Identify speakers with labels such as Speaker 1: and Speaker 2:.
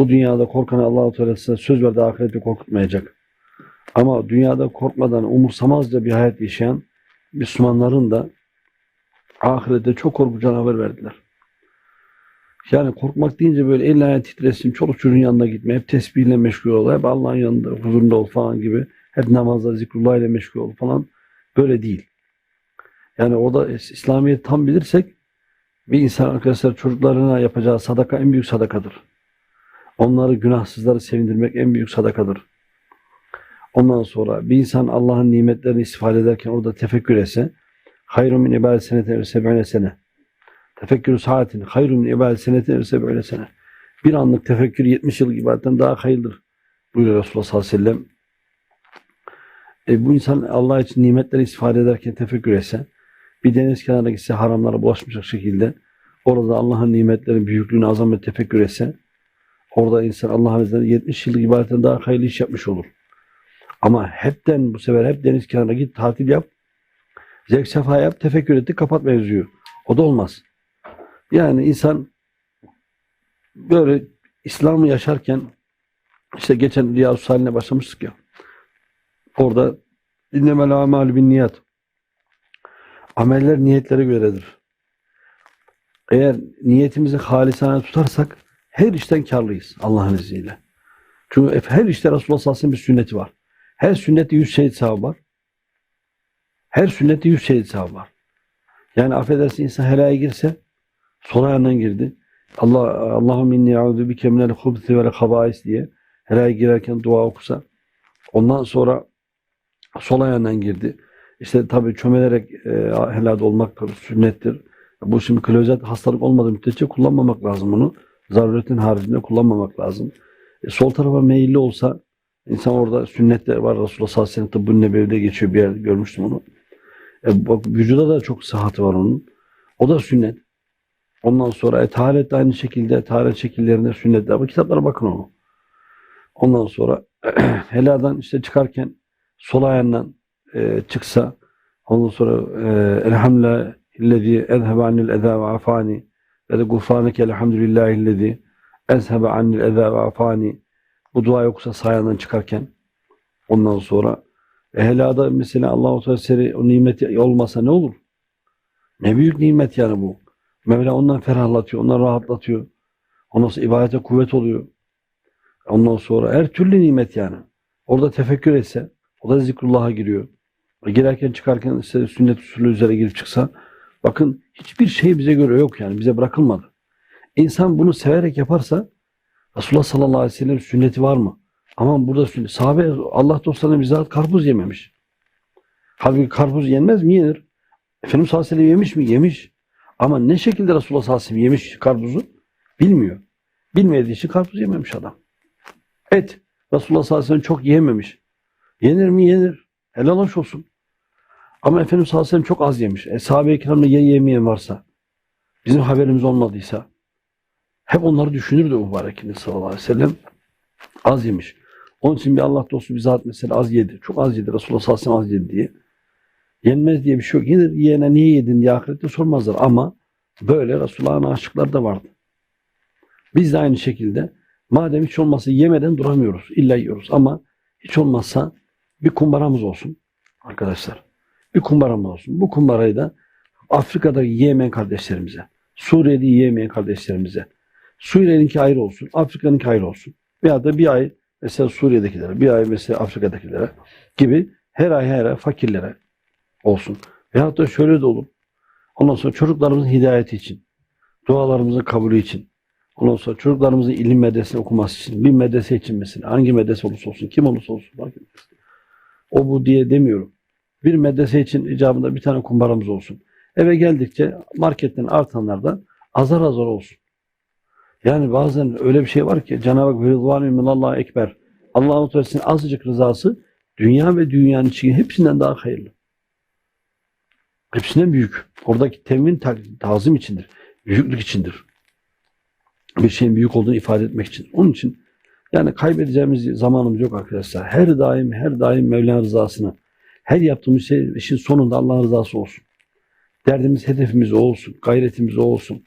Speaker 1: Bu dünyada korkan Allah-u Teala size söz verdi ahirette korkutmayacak. Ama dünyada korkmadan umursamazca bir hayat yaşayan Müslümanların da ahirette çok korkacağını haber verdiler. Yani korkmak deyince böyle el ayağın titresin, çoluk çocuğun yanına gitme, hep tesbihle meşgul ol, hep Allah'ın yanında huzurunda ol falan gibi, hep namazda zikrullah ile meşgul ol falan. Böyle değil. Yani orada İslamiyet tam bilirsek bir insan arkadaşlar çocuklarına yapacağı sadaka en büyük sadakadır. Onları günahsızları sevindirmek en büyük sadakadır. Ondan sonra bir insan Allah'ın nimetlerini istifade ederken orada tefekkür etse hayrun min ibadet senete ve seb'ine sene. Tefekkürü saatin hayrun min ibadet senete ve seb'ine sene. Bir anlık tefekkür 70 yıl ibadetten daha hayırlıdır. Buyuruyor Resulullah sallallahu aleyhi ve sellem. E, bu insan Allah için nimetleri istifade ederken tefekkür etse, bir deniz kenarına gitse haramlara bulaşmayacak şekilde, orada Allah'ın nimetlerinin büyüklüğünü azamet tefekkür etse, orada insan Allah'ın izniyle 70 yıllık ibadetten daha hayırlı iş yapmış olur. Ama hepten bu sefer hep deniz kenarına git, tatil yap, zevk sefa yap, tefekkür etti, kapat mevzuyu. O da olmaz. Yani insan böyle İslam'ı yaşarken işte geçen Riyaz Salih'ine başlamıştık ya. Orada innemel amal bin niyat. Ameller niyetlere göredir. Eğer niyetimizi halisane tutarsak her işten karlıyız Allah'ın izniyle. Çünkü her işte Resulullah sallallahu ve bir sünneti var. Her sünnette yüz şehit sahabı var. Her sünnette yüz şehit sahabı var. Yani affedersin insan helaya girse sol ayağından girdi. Allah Allahum inni a'udhu bike minel hubthi vel habais diye helaya girerken dua okusa ondan sonra sol ayağından girdi. İşte tabii çömelerek e, helada olmak sünnettir. Bu şimdi klozet hastalık olmadığı müddetçe kullanmamak lazım bunu. Zaruretin haricinde kullanmamak lazım. E, sol tarafa meyilli olsa insan orada sünnet de var. Resulullah sallallahu aleyhi ve sellem tıbbın nebevide geçiyor bir yer görmüştüm onu. E, bak, vücuda da çok sıhhati var onun. O da sünnet. Ondan sonra etaharet de aynı şekilde etaharet şekillerinde sünnetler var. Kitaplara bakın onu. Ondan sonra heladan işte çıkarken sol ayağından e, çıksa ondan sonra e, elhamdülillah illezi ezhebe annil eza ve afani ve de gufraneke elhamdülillahi illezi ezhebe annil eza ve afani bu dua yoksa sağ ayağından çıkarken ondan sonra e, helada mesela Allah-u Teala o nimeti olmasa ne olur? Ne büyük nimet yani bu. Mevla ondan ferahlatıyor, ondan rahatlatıyor. Ondan sonra ibadete kuvvet oluyor. Ondan sonra her türlü nimet yani. Orada tefekkür etse, o da zikrullah'a giriyor. Girerken çıkarken işte sünnet usulü üzere girip çıksa, bakın hiçbir şey bize göre yok yani, bize bırakılmadı. İnsan bunu severek yaparsa, Resulullah sallallahu aleyhi ve sellem sünneti var mı? Aman burada sünnet. Sahabe Allah dostlarına bizzat karpuz yememiş. Halbuki karpuz yenmez mi? Yenir. Efendimiz sallallahu aleyhi ve sellem yemiş mi? Yemiş. Ama ne şekilde Resulullah sallallahu aleyhi ve sellem yemiş karpuzu? Bilmiyor. Bilmediği için karpuz yememiş adam. Et. Resulullah sallallahu aleyhi ve sellem çok yememiş. Yenir mi? Yenir. Helal hoş olsun. Ama Efendimiz sallallahu aleyhi ve sellem çok az yemiş. E, sahabe-i kiramda ye yemeyen varsa, bizim haberimiz olmadıysa, hep onları düşünürdü mübarekimiz sallallahu aleyhi ve sellem. Az yemiş. Onun için bir Allah dostu bizzat mesela az yedi. Çok az yedi. Resulullah sallallahu aleyhi ve sellem az yedi diye. Yenmez diye bir şey yok. Yenir, yiyene niye yedin diye ahirette sormazlar. Ama böyle Resulullah'ın aşıkları da vardı. Biz de aynı şekilde madem hiç olmazsa yemeden duramıyoruz. İlla yiyoruz. Ama hiç olmazsa bir kumbaramız olsun arkadaşlar. Bir kumbaramız olsun. Bu kumbarayı da Afrika'da yiyemeyen kardeşlerimize, Suriye'de yiyemeyen kardeşlerimize, Suriye'ninki ayrı olsun, Afrika'nınki ayrı olsun. Veya da bir ay mesela Suriye'dekilere, bir ay mesela Afrika'dakilere gibi her ay her ay fakirlere olsun. Veyahut da şöyle de olur. Ondan sonra çocuklarımızın hidayeti için, dualarımızın kabulü için, ondan sonra çocuklarımızın ilim medresesini okuması için, bir medrese için mesela, hangi medrese olursa olsun, kim olursa olsun. O bu diye demiyorum. Bir medrese için icabında bir tane kumbaramız olsun. Eve geldikçe marketten artanlardan azar azar olsun. Yani bazen öyle bir şey var ki Cenab-ı Hak Rıdvanü minallah ekber. Allah'ın Teala'sının azıcık rızası dünya ve dünyanın içi hepsinden daha hayırlı. Hepsinden büyük. Oradaki temin ta- tazim içindir. Büyüklük içindir. Bir şeyin büyük olduğunu ifade etmek için. Onun için yani kaybedeceğimiz zamanımız yok arkadaşlar. Her daim her daim Mevlana rızasını her yaptığımız şey işin sonunda Allah'ın rızası olsun. Derdimiz, hedefimiz olsun. Gayretimiz olsun.